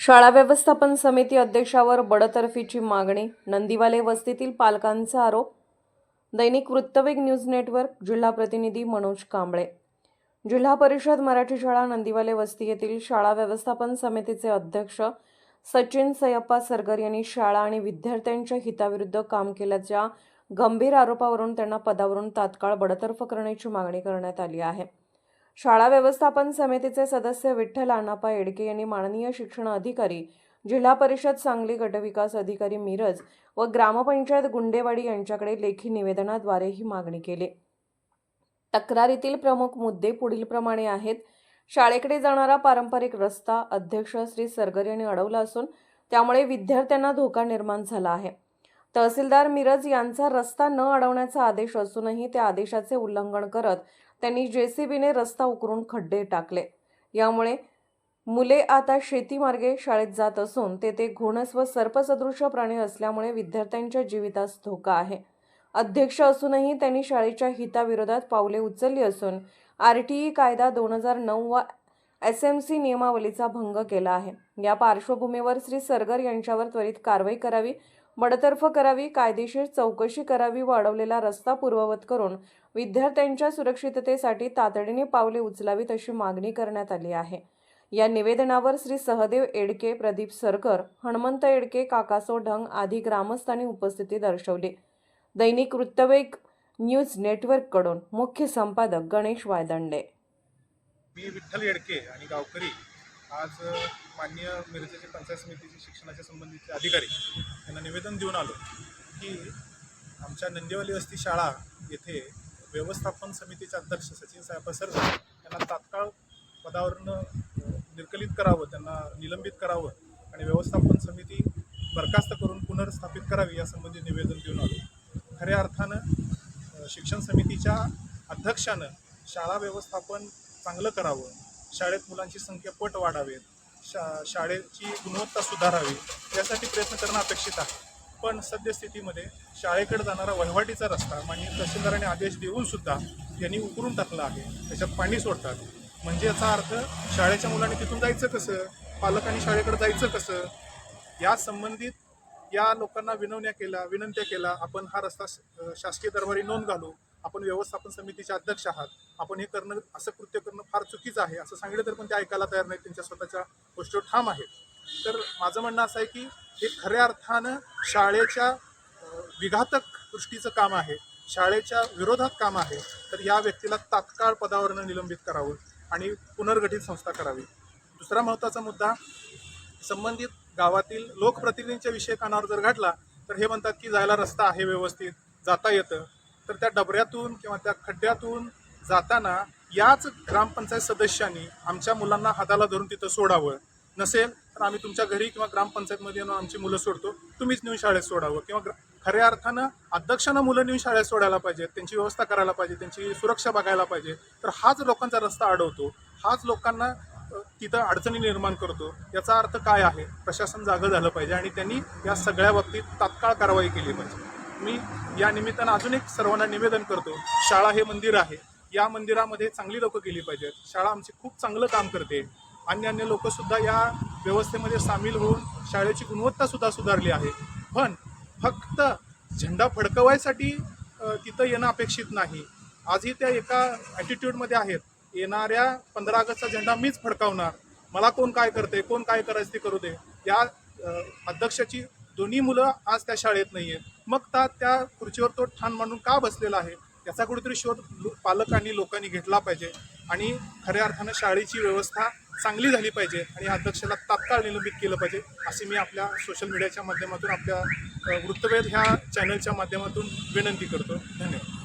शाळा व्यवस्थापन समिती अध्यक्षावर बडतर्फीची मागणी नंदीवाले वस्तीतील पालकांचा आरोप. दैनिक वृत्तवेग न्यूज नेटवर्क जिल्हा प्रतिनिधी मनोज कांबळे. जिल्हा परिषद मराठी शाळा नंदीवाले वस्ती येथील शाळा व्यवस्थापन समितीचे अध्यक्ष सचिन सयप्पा सरगर यांनी शाळा आणि विद्यार्थ्यांच्या हिताविरुद्ध काम केल्याच्या गंभीर आरोपावरून त्यांना पदावरून तात्काळ बडतर्फ करण्याची मागणी करण्यात आली आहे. शाळा व्यवस्थापन समितीचे सदस्य विठ्ठल आनापा येडके यांनी माननीय शिक्षण अधिकारी जिल्हा परिषद सांगली गटविकास अधिकारी मिरज व ग्रामपंचायत गुंडेवाडी यांच्याकडे लेखी निवेदनाद्वारे ही मागणी केली. तक्रारीतील प्रमुख मुद्दे पुढीलप्रमाणे आहेत. शाळेकडे जाणारा पारंपरिक रस्ता अध्यक्ष श्री सरगर यांनी अडवला असून त्यामुळे विद्यार्थ्यांना धोका निर्माण झाला आहे. तहसीलदार मिरज यांचा रस्ता न अडवण्याचा आदेश असूनही त्या आदेशाचे उल्लंघन करत त्यांनी जेसीबीने रस्ता उकरून खड्डे टाकले. यामुळे मुले आता शेतीमार्गे शाळेत जात असून तेथे घोणस व सर्पसदृश प्राणी असल्यामुळे विद्यार्थ्यांच्या जीवितास धोका आहे. अध्यक्ष असूनही त्यांनी शाळेच्या हिताविरोधात पावले उचलली असून आर टी ई कायदा दोन हजार नऊ व एस एम सी नियमावलीचा भंग केला आहे. या पार्श्वभूमीवर श्री सरगर यांच्यावर त्वरित कारवाई करावी बडतर्फ करावी कायदेशीर चौकशी करावी व अडवलेला रस्ता पूर्ववत करून विद्यार्थ्यांच्या सुरक्षिततेसाठी तातडीने पावले उचलावीत अशी मागणी करण्यात आली आहे. या निवेदनावर श्री सहदेव एडके प्रदीप सरकर हनुमंत एडके काकासो ढंग आदी ग्रामस्थांनी उपस्थिती दर्शवली. दैनिक वृत्तवेग न्यूज नेटवर्ककडून मुख्य संपादक गणेश वायदंडे. मी विठ्ठल येडके आणि गावकरी आज माननीय मिरजेचे पंचायत समितीचे शिक्षणाच्या संबंधीचे अधिकारी यांना निवेदन देऊन आलो की आमच्या नंदेवाली वस्ती शाळा येथे व्यवस्थापन समितीचे अध्यक्ष सचिन साहेब सर यांना तात्काळ पदावरून निर्कलित करावं त्यांना निलंबित करावं आणि व्यवस्थापन समिती बरखास्त करून पुनर्स्थापित करावी यासंबंधी निवेदन देऊन आलो. खऱ्या अर्थानं शिक्षण समितीच्या अध्यक्षानं शाळा व्यवस्थापन चांगलं करावं शाळेत मुलांची संख्या पट वाढावेत. शा शाळेची गुणवत्ता सुधारावी यासाठी प्रयत्न करणं अपेक्षित आहे. पण सद्यस्थितीमध्ये शाळेकडे जाणारा वहिवाटीचा रस्ता म्हणजे तहसीलदाराने आदेश देऊन सुद्धा यांनी उकरून टाकला आहे. त्याच्यात पाणी सोडतात. म्हणजे याचा अर्थ शाळेच्या मुलांनी तिथून जायचं कसं? पालकांनी शाळेकडे जायचं कसं? या संबंधित या लोकांना विनवण्या केल्या विनंत्या केल्या आपण हा रस्ता शासकीय दरबारी नोंद घालू. आपण व्यवस्थापन समितीचे अध्यक्ष आहात. आपण हे करणं असं कृत्य करणं फार चुकीचं आहे. असं सांगितलं तर पण ते ऐकायला तयार नाही त्यांच्या स्वतःच्या गोष्टीवर ठाम आहेत. तर माझं म्हणणं असं आहे की हे खऱ्या अर्थानं शाळेच्या विघातक दृष्टीचं काम आहे. शाळेच्या विरोधात काम आहे. तर या व्यक्तीला तात्काळ पदावरनं निलंबित करावं आणि पुनर्गठित संस्था करावी. दुसरा महत्त्वाचा मुद्दा संबंधित गावातील लोकप्रतिनिधींच्या विषय कानावर जर घातला तर हे म्हणतात की जायला रस्ता आहे व्यवस्थित जाता येतं. तर त्या डबऱ्यातून किंवा त्या खड्ड्यातून जाताना याच ग्रामपंचायत सदस्यांनी आमच्या मुलांना हाताला धरून तिथं सोडावं. नसेल तर आम्ही तुमच्या घरी किंवा ग्रामपंचायतमध्ये येऊन आमची मुलं सोडतो. तुम्हीच नेऊन शाळेत सोडावं किंवा खऱ्या अर्थानं अध्यक्षांना मुलं नेऊन शाळेत सोडायला पाहिजे त्यांची व्यवस्था करायला पाहिजे त्यांची सुरक्षा बघायला पाहिजे. तर हाच लोकांचा रस्ता अडवतो. हाच लोकांना तिथं अडचणी निर्माण करतो. याचा अर्थ काय आहे? प्रशासन जागं झालं पाहिजे आणि त्यांनी या सगळ्या बाबतीत तात्काळ कारवाई केली पाहिजे. मी या निमित्तानं अजून एक सर्वांना निवेदन करतो शाळा हे मंदिर आहे. या मंदिरामध्ये चांगली लोकं गेली पाहिजेत. शाळा आमची खूप चांगलं काम करते. अन्य अन्य लोकंसुद्धा या व्यवस्थेमध्ये सामील होऊन शाळेची गुणवत्तासुद्धा सुधारली आहे. पण फक्त झेंडा फडकवायसाठी तिथं येणं अपेक्षित नाही. आजही त्या एका ॲटिट्यूडमध्ये आहेत. येणाऱ्या पंधरा ऑगस्टचा झेंडा मीच फडकावणार. मला कोण काय करते कोण काय करायचं ते करू दे? या अध्यक्षाची दोन्ही मुलं आज त्या शाळेत नाही आहेत मग त्या त्या खुर्चीवर तो ठाण मांडून का बसलेला आहे? याचा कुठेतरी शोध पालकांनी लोकांनी घेतला पाहिजे. आणि खऱ्या अर्थानं शाळेची व्यवस्था चांगली झाली पाहिजे आणि अध्यक्षाला तात्काळ निलंबित केलं पाहिजे असे मी आपल्या सोशल मीडियाच्या माध्यमातून आपल्या वृत्तवेध ह्या चॅनलच्या माध्यमातून विनंती करतो. धन्यवाद.